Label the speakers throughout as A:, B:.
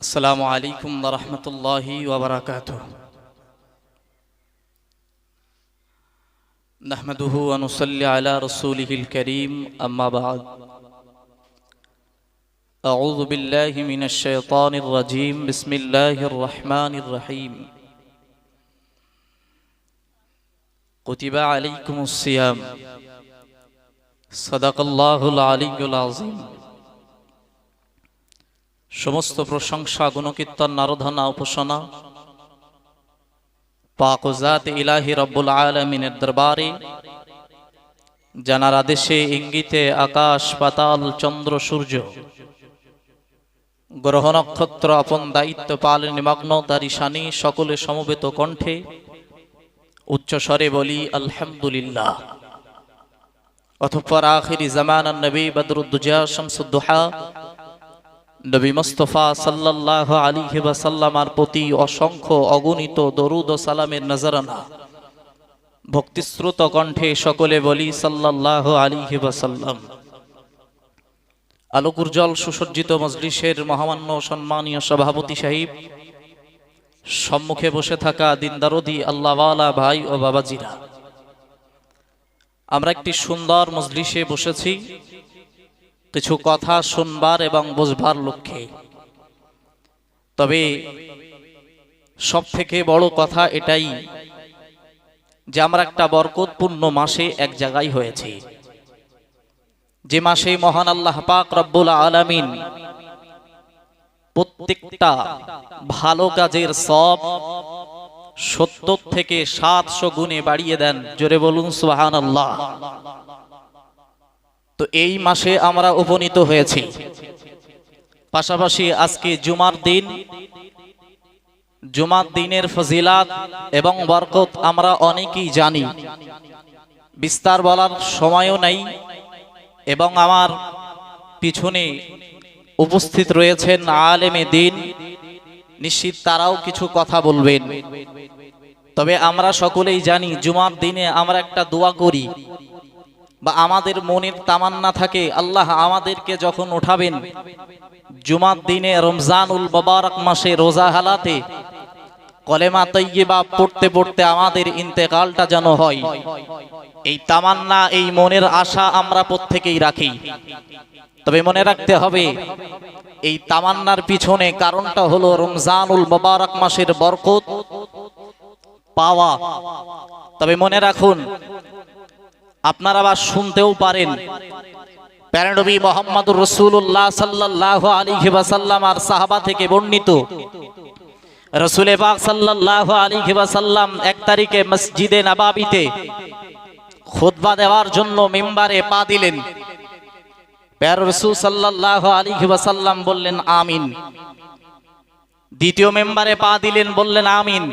A: السلام عليكم ورحمة الله وبركاته. نحمده ونصلي على رسوله الكريم أما بعد. أعوذ بالله من الشيطان الرجيم. بسم الله الرحمن الرحيم. كتب عليكم الصيام. صدق الله العلي العظيم. সমস্ত প্রশংসা, গুণকীর্তন, নারধনা, উপাসনা পাকজাত ইলাহি রব্বুল আলমিনের দরবারে, জানার আদেশে ইঙ্গিতে আকাশ, পাতাল, চন্দ্র, সূর্য, গ্রহ নক্ষত্র, আপন দায়িত্ব পালন, নিমগ্ন তারি শানি সকলে সমবেত কণ্ঠে উচ্চস্বরে বলি, আলহামদুলিল্লাহ। অথপর আখিরি জামান নবী বদরুদ্দুজা শামসুদ্দোহা নবী মুস্তফা সাল্লাহ আলী সাল্লামার প্রতি অসংখ্য অগণিত দরুদ ও সালামের নজরানা। ভক্তিশ্রুত কণ্ঠে সকলে বলি সাল্লাহ আলী সাল্লাম আলোকুরজল সুসজ্জিত মজলিসের মহামান্য সম্মানীয় সভাপতি সাহিব, সম্মুখে বসে থাকা দিনদারদি আল্লাহওয়ালা ভাই ও বাবাজিরা। আমরা একটি সুন্দর মজলিসে বসেছি। কিছু কথা শুনবার এবং বুঝবার লক্ষ্যে। তবে সব থেকে বড় কথা এটাই যে আমরা একটা বরকতপূর্ণ মাসে এক জায়গায় হয়েছি। যে মাসে মহান আল্লাহ পাক রব্বুল আলামিন প্রত্যেকটা ভালো কাজের সব সত্তর থেকে সাতশো গুণে বাড়িয়ে দেন। জোরে বলুন সুহান আল্লাহ তো এই মাসে আমরা উপনীত হয়েছি। পাশাপাশি আজকে জুমার দিন। জুমার দিনের ফজিলাত এবং বরকত আমরা অনেকেই জানি। বিস্তার বলার সময়ও নেই এবং আমার পিছনে উপস্থিত রয়েছেন আলেমে দিন। নিশ্চিত তারাও কিছু কথা বলবেন। তবে আমরা সকলেই জানি, জুমার দিনে আমরা একটা দোয়া করি। বা আমাদের মনের তামান্না থাকে, আল্লাহ আমাদেরকে যখন উঠাবেন, জুমার দিনে রমজানুল বাবারক মাসে রোজা হালাতে কলেমা তৈবা পড়তে পড়তে আমাদের ইন্তেকালটা যেন হয়। এই তামান্না, এই মনের আশা আমরা প্রত্যেকেই রাখি। তবে মনে রাখতে হবে, এই তামান্নার পিছনে কারণটা হলো রমজানুল বাবারক মাসের বরকত, পাওয়া। তবে মনে রাখুন আপনারা আবার শুনতেও পারেন। প্যারানবী মোহাম্মদুর রসুল্লাহ সাল্লাহ আলী আর সাহাবা থেকে বর্ণিত। রসুলে পাক সাল্লাহ আলী সাল্লাম এক তারিখে মসজিদে নাবাবিতে খুতবা দেওয়ার জন্য মেম্বারে পা দিলেন। প্যার রসুল সাল্লাহ আলী সাল্লাম বললেন, আমিন। দ্বিতীয় মেম্বারে পা দিলেন, বললেন, আমিন।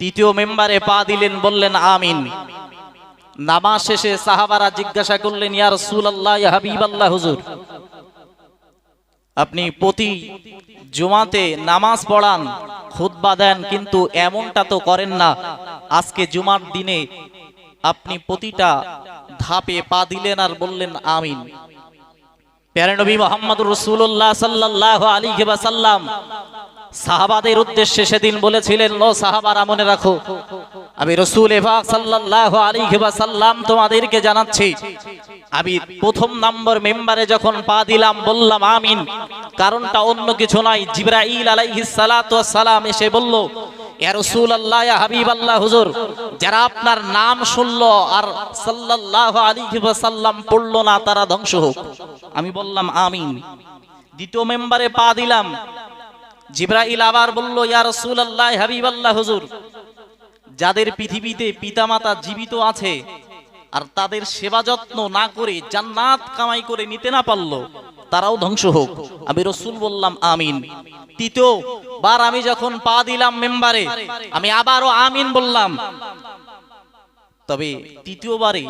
A: তৃতীয় মেম্বারে পা দিলেন, বললেন, আমিন। নামাজ শেষে সাহাবারা জিজ্ঞাসা করলেন, ইয়া রাসূলুল্লাহ, ইয়া হাবিবাল্লাহ, হুজুর, আপনি প্রতি জুমাতে নামাজ পড়ান, খুতবা দেন, কিন্তু এমনটা তো করেন না। আজকে জুমার দিনে আপনি প্রতিটা ধাপে পা দিলেন আর বললেন, আমিন। প্যারে নবী মোহাম্মদুর রসুল্লাহ সাল্লাহ আলী সাল্লাম সাহাবাদের উদ্দেশ্যে সেদিন বলেছিলেন লো সাহাবারা, মনে রাখো আমি রসুল এভাক সাল্লাহ আলী সাল্লাম তোমাদেরকে জানাচ্ছি, আমি প্রথম নম্বর মেম্বারে যখন পা দিলাম, বললাম আমিন। কারণটা অন্য কিছু নয়। জিব্রাইল আলাইহিস সালাম এসে বলল, ইয়া রাসূলুল্লাহ, ইয়া হাবিবাল্লাহ, হুজুর, যারা আপনার নাম শুনলো আর সাল্লাল্লাহু আলাইহি ওয়াসাল্লাম পড়ল না, তারা ধ্বংস হোক। আমি বললাম, আমিন। দ্বিতীয় মেম্বারে পা দিলাম। জিব্রাইল আবার বলল, ইয়া রাসূলুল্লাহ, হাবিবাল্লাহ, হুজুর যাদের পৃথিবীতে পিতামাতা জীবিত আছে আর তাদের সেবা যত্ন না করে জান্নাত কামাই করে নিতে না পারল, তারাও ধ্বংস হোক। আমি রসুল বললাম, আমিন। তৃতীয় বার আমি যখন পা দিলাম মেম্বারে, আমি আবারও আমিন বললাম। তবে তৃতীয়বারে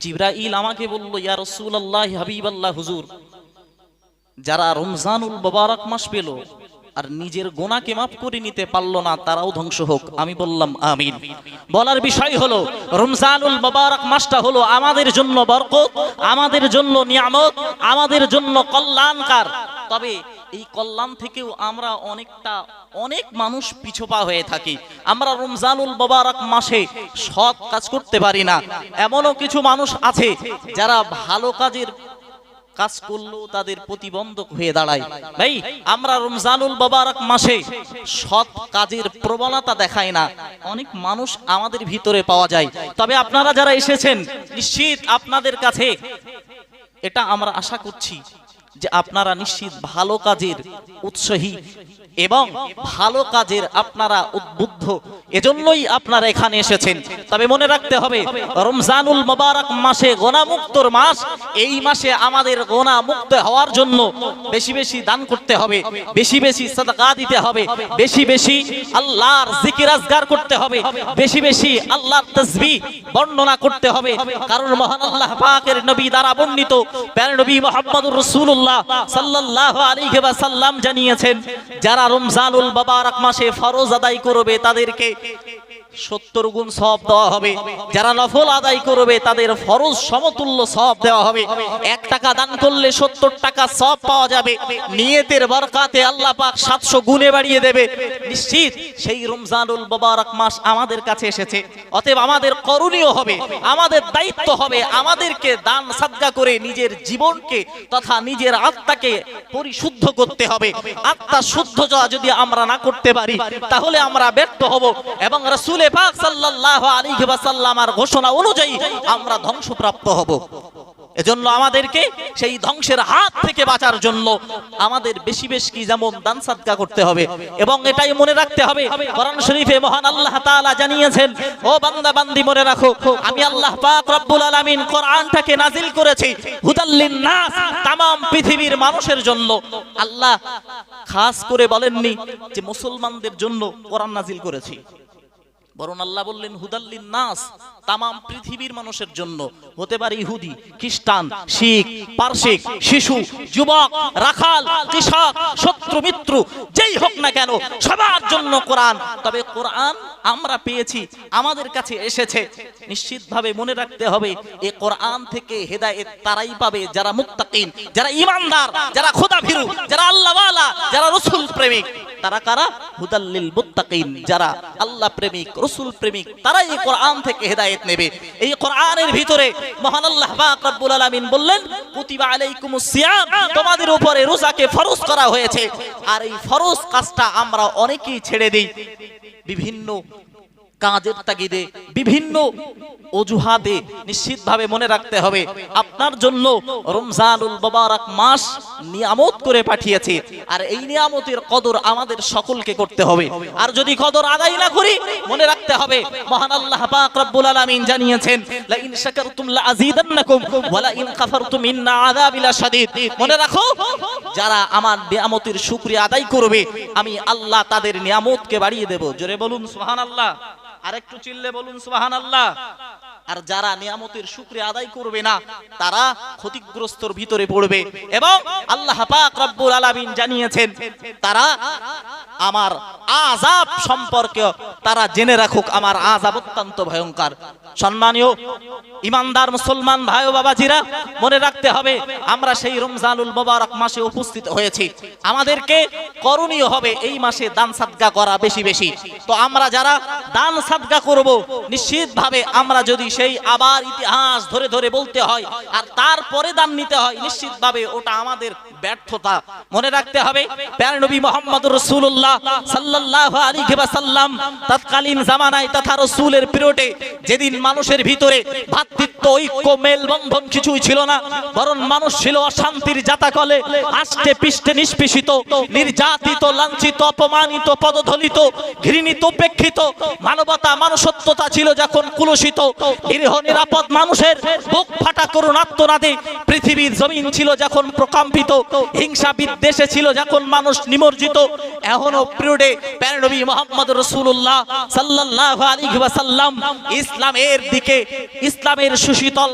A: জিব্রাইল আমাকে বলল, ইয়া রসুল আল্লাহ হাবিব আল্লাহ হুজুর, যারা রমজানুল বাবারক মাস পেল আর নিজের গোনাকে মাফ করে নিতে পারল না, তারাও ধ্বংস হোক। আমি বললাম, আমিন। বলার বিষয় হলো, রমজানুল মোবারক মাসটা হলো আমাদের জন্য বরকত, আমাদের জন্য নিয়ামত, আমাদের জন্য কল্যাণকার। তবে এই কল্যাণ থেকেও আমরা অনেকটা, অনেক মানুষ পিছপা হয়ে থাকি। আমরা রমজানুল মোবারক মাসে সৎ কাজ করতে পারি না। এমনও কিছু মানুষ আছে যারা ভালো কাজের কাজ করলেও তাদের প্রতিবন্ধক হয়ে দাঁড়ায়। ভাই, আমরা রমজানুল মোবারক মাসে সৎ কাজের প্রবণতা দেখায় না। অনেক মানুষ আমাদের ভিতরে পাওয়া যায়। তবে আপনারা যারা এসেছেন, নিশ্চিত আপনাদের কাছে এটা আমরা আশা করছি। যে আপনারা নিশ্চিত ভালো কাজের উৎসাহী এবং ভালো কাজের আপনারা উদ্বুদ্ধ, এজন্যই আপনারা এখানে এসেছেন। তবে মনে রাখতে হবে, রমজানুল মোবারক মাসে গোনামুক্তর মাস, এই মাসে আমাদের গোনা মুক্ত হওয়ার জন্য বেশি বেশি দান করতে হবে, বেশি বেশি সাদাকা দিতে হবে, বেশি বেশি আল্লাহর জিকির আজগার করতে হবে, বেশি বেশি আল্লাহর তাসবিহ বর্ণনা করতে হবে। কারণ মহান আল্লাহ পাকের নবী দ্বারা বর্ণিত, প্যার নবী মুহাম্মদুর রাসূলুল্লাহ সাল্লাল্লাহু আলাইহি ওয়াসাল্লাম জানিয়েছেন যারা রমজানুল মুবারক মাসে ফরজ আদায় করবে তাদেরকে সত্তর গুণ সব দেওয়া হবে। যারা নফল আদায় করবে, তাদের ফরজ সমতুল্য সব দেওয়া হবে। এক টাকা দান করলে সত্তর টাকা সব পাওয়া যাবে। নিয়তের বরকাতে আল্লাহ পাক সাতশো গুণে বাড়িয়ে দেবে। নিশ্চিত সেই রমজানুল মোবারক মাস আমাদের কাছে এসেছে। অতএব আমাদের করণীয় হবে, আমাদের দায়িত্ব হবে আমাদেরকে দান সাদগা করে নিজের জীবনকে তথা নিজের আত্মাকে পরিশুদ্ধ করতে হবে। আত্মা শুদ্ধ যদি আমরা না করতে পারি, তাহলে আমরা ব্যর্থ হব এবং রাসূলে পাক সাল্লাল্লাহু আলাইহি ওয়াসাল্লামার ঘোষণা অনুযায়ী আমরা ধ্বংসপ্রাপ্ত হব। এজন্য আমাদেরকে সেই ধ্বংসের হাত থেকে বাঁচার জন্য আমাদের বেশি বেশি কি যেমন দান সাদকা করতে হবে এবং এটাই মনে রাখতে হবে। কোরআন শরীফে মহান আল্লাহ তাআলা জানিয়েছেন, ও বান্দা, বান্দি, মনে রাখো, আমি আল্লাহ পাক রব্বুল আলামিন কোরআনটাকে নাজিল করেছি হুদাল্লিন নাস তামাম পৃথিবীর মানুষের জন্য। আল্লাহ খাস করে বলেননি যে মুসলমানদের জন্য কোরআন নাজিল করেছি। বরং আল্লাহ বললেন হুদাল্লিন নাস তামাম পৃথিবীর মানুষের জন্য, হতে পারে ইহুদি, খ্রিস্টান, শিখ, পারসিক, শিশু, যুবক, রাখাল, কৃষক, শত্রু, মিত্র, যেই হোক না কেন, সবার জন্য কোরআন। তবে কোরআন আমরা পেয়েছি, আমাদের কাছে এসেছে। নিশ্চিতভাবে মনে রাখতে হবে, এ কোরআন থেকে হেদায়েত তারাই পাবে, যারা মুত্তাকিন, যারা ইমানদার যারা খোদা ভীরু যারা আল্লাহওয়ালা, যারা রসুল প্রেমিক তারা কারা? হুদাল্লিল মুত্তাকিন, যারা আল্লাহ প্রেমিক, রসুল প্রেমিক, তারাই এই কোরআন থেকে হেদায়েত নেবে। এই কোরআনের ভিতরে মহান আল্লাহ পাক রব্বুল আলামিন বললেন, কুতিবা আলাইকুমুস সিয়াম তোমাদের উপরে রোজাকে ফরজ করা হয়েছে। আর এই ফরজ কাজটা আমরা অনেকেই ছেড়ে দেই। বিভিন্ন কাজের তাগিদে বিভিন্ন অজুহাতে নিশ্চিতভাবে মনে রাখতে হবে। আপনার জন্য রমজানুল মোবারক মাস নিয়ামত করে পাঠিয়েছে। আর এই নিয়ামতের কদর আমাদের সকলকে করতে হবে। আর যদি কদর আদায় না করি, মনে রাখতে হবে, মহান আল্লাহ পাক রব্বুল আলামিন জানিয়েছেন লা ইন শাকারতুম লা আযীদান্নাকুম ওয়া লা ইন কাফারতুম ইন্না আযাবি লাশাদীদ মনে রাখো, যারা আমার নিয়ামতের শুকরিয়া আদায় করবে, আমি আল্লাহ তাদের নিয়ামতকে বাড়িয়ে দেব। জোরে বলুন, সুবহানাল্লাহ। আরেকটু চিল্লে বলুন সুবহানাল্লাহ। আর যারা নিয়ামতের শুকরিয়া আদায় করবে না, তারা ক্ষতিগ্রস্তর ভিতরে পড়বে। এবং আল্লাহ পাক রব্বুল আলামিন জানিয়েছেন, তারা আমার আযাব সম্পর্কে তারা জেনে রাখুক, আমার আযাব অত্যন্ত ভয়ঙ্কর। সম্মানীয় ইমানদার মুসলমান ভাই ও বাবাজিরা, মনে রাখতে হবে, আমরা সেই রমজানুল মোবারক মাসে উপস্থিত হয়েছি। আমাদেরকে করণীয় হবে এই মাসে দান সাদগা করা বেশি বেশি। তো আমরা যারা দান সাদগা করব, নিশ্চিতভাবে আমরা যদি সেই আবার ইতিহাস ধরে ধরে বলতে হয়, আর তারপরে দান নিতে হয়। নিশ্চিতভাবে ওটা আমাদের ব্যর্থতা। মনে রাখতে হবে, প্যার নবী মোহাম্মদ রসুল্লাহ ওয়াসাল্লাম তৎকালীন জামানায় তথা রসুলের পিরিয়ডে যেদিন মানুষের ভিতরে ভ্রাতৃত্ব ঐক্য, মেলবন্ধন কিছুই ছিল না, বরং মানুষ ছিল অশান্তির জাতাকলে, আষ্টে পিষ্টে নিষ্পেষিত, নির্যাতিত, লাঞ্ছিত, অপমানিত, পদধলিত, ঘৃণিত, উপেক্ষিত, মানবতা, মানুষত্বতা ছিল যখন কুলসিত নিরীহ, নিরাপদ মানুষের বুক ফাটা করুণ আত্মনাদে। পৃথিবীর জমিন ছিল যখন প্রকম্পিত, হিংসা বিদ্বেষে ছিল যখন মানুষ এখনও পিরিয়ডে মোহাম্মদ রসুল্লাহ ওয়াসাল্লাম ইসলামের দিকে, ইসলামের সুশীতল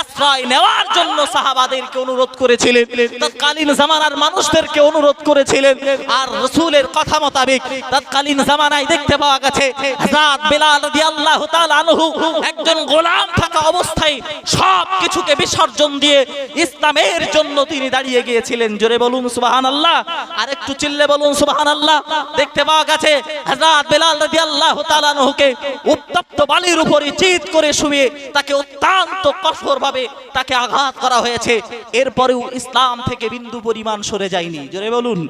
A: আশ্রয় নেওয়ার জন্য সাহাবাদেরকে অনুরোধ করেছিলেন। তৎকালীন জামানার মানুষদেরকে অনুরোধ করেছিলেন। আর রসুলের কথা মোতাবেক তৎকালীন জামানায় দেখতে পাওয়া গেছে একজন গোলাম থাকা অবস্থায় সব কিছুকে বিসর্জন দিয়ে ইসলামের জন্য তিনি দাঁড়িয়ে গিয়েছিলেন। জোরে বলুন সুবাহান আল্লাহ আর একটু চিল্লে বলুন সুবাহান আল্লাহ দেখতে পাওয়া গেছে, হযরত বেলাল রাদিয়াল্লাহু তাআলা আনহুকে উত্তপ্ত বালির উপরে চিৎ করে শুয়ে তাকে অত্যন্ত কঠোরভাবে তাকে আঘাত করা হয়েছে। এরপরেও ইসলাম থেকে বিন্দু পরিমাণ সরে যায়নি। জোরে বলুন।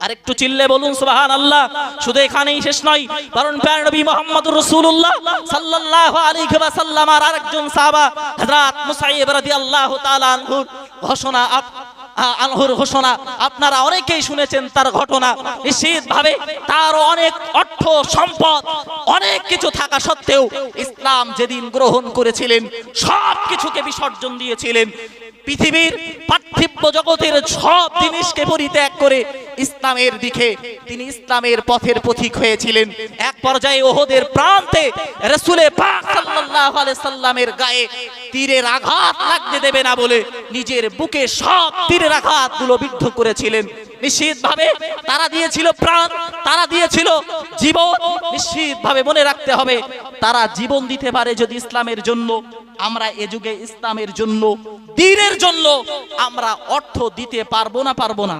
A: আরেকটু চিল্লে বলুন সুবাহান আল্লাহ শুধু এখানেই শেষ নয়, কারণ প্যার নবী মোহাম্মদুর রাসূলুল্লাহ সাল্লাল্লাহু আলাইহি ওয়াসাল্লাম আর আরেকজন সাহাবা, হযরত মুসাইব রাদিয়াল্লাহু তাআলা আনহুর ঘোষণা আপ- আনহুর ঘোষণা, আপনারা অনেকেই শুনেছেন তার ঘটনা। নিশ্চিত ভাবে তার অনেক অর্থ সম্পদ, অনেক কিছু থাকা সত্ত্বেও ইসলাম যেদিন গ্রহণ করেছিলেন সব কিছুকে বিসর্জন দিয়েছিলেন। পৃথিবীর পার্থিব্য জগতের সব জিনিসকে পরিত্যাগ করে ইসলামের দিকে, তিনি ইসলামের পথের পথিক হয়েছিলেন। এক পর্যায়ে ওহদের প্রান্তে রসুলে সাল্লামের গায়ে তীরের আঘাত লাগতে দেবে না বলে নিজের বুকে সব তীরের আঘাতগুলো বিদ্ধ করেছিলেন। নিশ্চিতভাবে তারা দিয়েছিল প্রাণ, তারা দিয়েছিল জীবন। নিশ্চিতভাবে মনে রাখতে হবে, তারা জীবন দিতে পারে যদি ইসলামের জন্য। আমরা এ যুগে ইসলামের জন্য, দিনের জন্য আমরা অর্থ দিতে পারব না পারব না।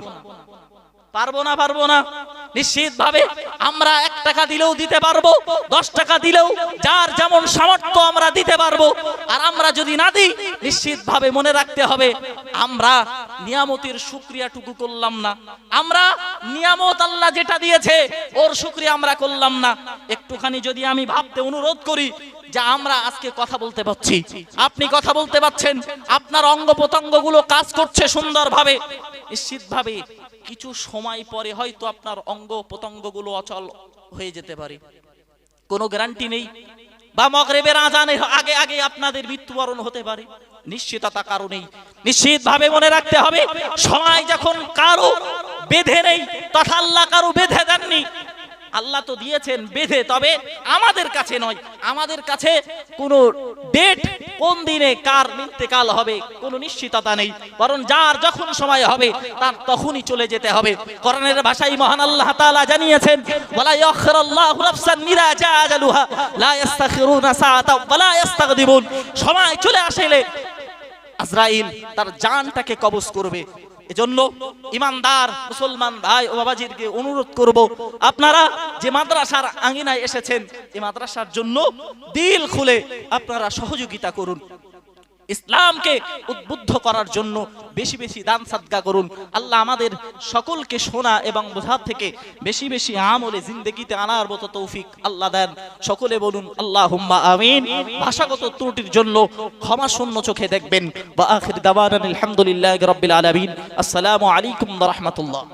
A: পারব না পারব না। নিশ্চিত ভাবে আমরা এক টাকা দিলেও দিতে পারব, দশ টাকা দিলেও যার যেমন সামর্থ্য আমরা দিতে পারব। আর আমরা যদি না দিই নিশ্চিত ভাবে মনে রাখতে হবে, আমরা নিয়ামতের শুক্রিয়াটুকু করলাম না। আমরা নিয়ামত আল্লাহ যেটা দিয়েছে, ওর শুক্রিয়া আমরা করলাম না। একটুখানি যদি আমি ভাবতে অনুরোধ করি যা আমরা আজকে কথা বলতে পারছি। আপনি কথা বলতে পারছেন, আপনার অঙ্গ প্রত্যঙ্গগুলো কাজ করছে সুন্দরভাবে। নিশ্চিতভাবে কিছু সময় পরে হয়তো আপনার অঙ্গ প্রত্যঙ্গগুলো অচল হয়ে যেতে পারে। কোনো গ্যারান্টি নেই। বা মগরেবের আজানের আগে আগে আপনাদের মৃত্যুবরণ হতে পারে। নিশ্চিততা কারণেই নিশ্চিত ভাবে মনে রাখতে হবে, সময় যখন কারও বেঁধে নেই, তথা আল্লাহ কারও বেঁধে দেননি আল্লাহ তো দিয়েছেন বেঁধে, তবে আমাদের কাছে নয়। আমাদের কাছে কোনো ডেট কোন দিনে কার ইন্তেকাল হবে, কোনো নিশ্চিততা নেই। বরং যার যখন সময় হবে, তার তখনই চলে যেতে হবে। কোরআনের ভাষায় মহান আল্লাহ তাআলা জানিয়েছেন, ওয়ালা ইয়াখরাল্লাহু নাফসান ইযা জাআ আজালুহা, লা ইস্তাখিরুনা সাআতা ওয়ালা ইস্তাগদিমুন সময় চলে আসলে আজরাইল তার জানটাকে কবজ করবে। এজন্য ইমানদার মুসলমান ভাই ও বাবাজিরকে অনুরোধ করব, আপনারা যে মাদ্রাসার আঙিনায় এসেছেন এই মাদ্রাসার জন্য দিল খুলে আপনারা সহযোগিতা করুন। ইসলামকে উদ্বুদ্ধ করার জন্য বেশি বেশি দান সাদগা করুন। আল্লাহ আমাদের সকলকে শোনা এবং বোঝার থেকে বেশি বেশি আমলে জিন্দগিতে আনার মতো তৌফিক আল্লাহ দেন। সকলে বলুন আল্লাহ হুম্মা আমিন। ভাষাগত ত্রুটির জন্য ক্ষমা শূন্য চোখে দেখবেন। বা আখির দাওয়ান আলহামদুলিল্লাহ রব্বিল আলামিন। আসসালামু আলাইকুম রাহমাতুল্লাহ।